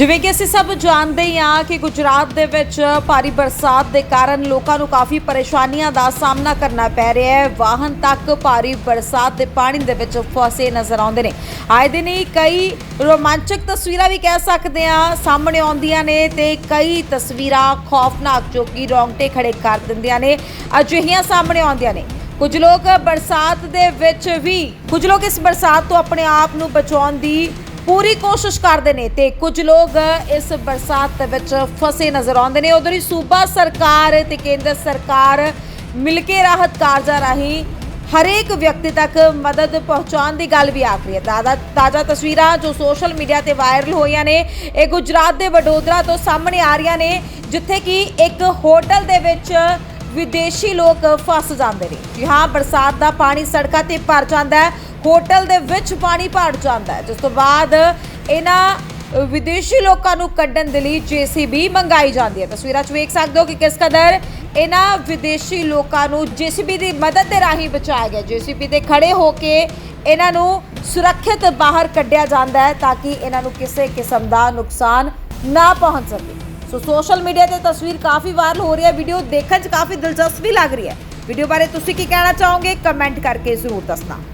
ਜਿਵੇਂ ਕਿ ਅਸੀਂ ਸਭ ਜਾਣਦੇ ਹੀ ਹਾਂ ਕਿ ਗੁਜਰਾਤ ਦੇ ਵਿੱਚ ਭਾਰੀ ਬਰਸਾਤ ਦੇ ਕਾਰਨ ਲੋਕਾਂ ਨੂੰ ਕਾਫੀ ਪਰੇਸ਼ਾਨੀਆਂ ਦਾ ਸਾਹਮਣਾ ਕਰਨਾ ਪੈ ਰਿਹਾ ਹੈ। ਵਾਹਨ ਤੱਕ ਭਾਰੀ ਬਰਸਾਤ ਦੇ ਪਾਣੀ ਦੇ ਵਿੱਚ ਫਸੇ ਨਜ਼ਰ ਆਉਂਦੇ ਨੇ। ਆਏ ਦਿਨ ਹੀ ਕਈ ਰੋਮਾਂਚਕ ਤਸਵੀਰਾਂ ਵੀ ਕਹਿ ਸਕਦੇ ਹਾਂ। ਸਾਹਮਣੇ ਆਉਂਦੀਆਂ ਨੇ ਤੇ ਕਈ ਤਸਵੀਰਾਂ ਖੌਫਨਾਕ ਜੋ ਕਿ ਰੌਂਗਟੇ ਖੜੇ ਕਰ ਦਿੰਦੀਆਂ ਨੇ। ਅਜਿਹੀਆਂ ਸਾਹਮਣੇ ਆਉਂਦੀਆਂ ਨੇ। ਕੁਝ ਲੋਕ ਬਰਸਾਤ ਦੇ ਵਿੱਚ ਵੀ, ਕੁਝ ਲੋਕ ਇਸ ਬਰਸਾਤ ਤੋਂ ਆਪਣੇ ਆਪ ਨੂੰ ਬਚਾਉਣ ਦੀ ਪੂਰੀ ਕੋਸ਼ਿਸ਼ ਕਰਦੇ ਨੇ ਤੇ ਕੁਝ ਲੋਕ ਇਸ ਬਰਸਾਤ ਦੇ ਵਿੱਚ ਫਸੇ ਨਜ਼ਰ ਆਉਂਦੇ ਨੇ। ਉਧਰ ਹੀ ਸੂਬਾ ਸਰਕਾਰ ਤੇ ਕੇਂਦਰ ਸਰਕਾਰ ਮਿਲ ਕੇ ਰਾਹਤ ਕਾਰਜਾਂ ਰਾਹੀਂ ਹਰੇਕ ਵਿਅਕਤੀ ਤੱਕ ਮਦਦ ਪਹੁੰਚਾਉਣ ਦੀ ਗੱਲ ਵੀ ਆਖ ਰਹੀ ਹੈ। ਤਾਜ਼ਾ ਤਾਜ਼ਾ ਤਸਵੀਰਾਂ ਜੋ ਸੋਸ਼ਲ ਮੀਡੀਆ ਤੇ ਵਾਇਰਲ ਹੋਈਆਂ ਨੇ, ਇਹ ਗੁਜਰਾਤ ਦੇ ਵਡੋਦਰਾ ਤੋਂ ਸਾਹਮਣੇ ਆ ਰਹੀਆਂ ਨੇ, ਜਿੱਥੇ ਕਿ ਇੱਕ ਹੋਟਲ ਦੇ ਵਿੱਚ ਵਿਦੇਸ਼ੀ ਲੋਕ ਫਸ ਜਾਂਦੇ ਨੇ। ਜੀ ਹਾਂ, ਬਰਸਾਤ ਦਾ ਪਾਣੀ ਸੜਕਾਂ ਤੇ ਭਰ ਜਾਂਦਾ ਹੈ, ਹੋਟਲ ਦੇ ਵਿੱਚ ਪਾਣੀ ਭਰ ਜਾਂਦਾ ਹੈ। ਜਿਸ ਤੋਂ ਬਾਅਦ ਇਹਨਾਂ ਵਿਦੇਸ਼ੀ ਲੋਕਾਂ ਨੂੰ ਕੱਢਣ ਦੇ ਲਈ ਜੀਸੀਬੀ ਮੰਗਾਈ ਜਾਂਦੀ ਹੈ। ਤਸਵੀਰਾਂ 'ਚ ਵੇਖ ਸਕਦੇ ਹੋ ਕਿ ਕਿਸ ਕਦਰ ਇਹਨਾਂ ਵਿਦੇਸ਼ੀ ਲੋਕਾਂ ਨੂੰ ਜੀਸੀਬੀ ਦੀ ਮਦਦ ਦੇ ਰਾਹੀਂ ਬਚਾਇਆ ਗਿਆ। ਜੀਸੀਬੀ ਤੇ ਖੜੇ ਹੋ ਕੇ ਇਹਨਾਂ ਨੂੰ ਸੁਰੱਖਿਅਤ ਬਾਹਰ ਕੱਢਿਆ ਜਾਂਦਾ ਹੈ ਤਾਂ ਕਿ ਇਹਨਾਂ ਨੂੰ ਕਿਸੇ ਕਿਸਮ ਦਾ ਨੁਕਸਾਨ ਨਾ ਪਹੁੰਚ ਸਕੇ। ਸੋ ਸੋਸ਼ਲ ਮੀਡੀਆ ਤੇ ਤਸਵੀਰ ਕਾਫੀ ਵਾਇਰਲ ਹੋ ਰਹੀ ਹੈ। ਵੀਡੀਓ ਦੇਖਣ 'ਚ ਕਾਫੀ ਦਿਲਚਸਪ ਵੀ ਲੱਗ ਰਹੀ ਹੈ। ਵੀਡੀਓ ਬਾਰੇ ਤੁਸੀਂ ਕੀ ਕਹਿਣਾ ਚਾਹੋਗੇ? ਕਮੈਂਟ ਕਰਕੇ ਜ਼ਰੂਰ ਦੱਸਣਾ।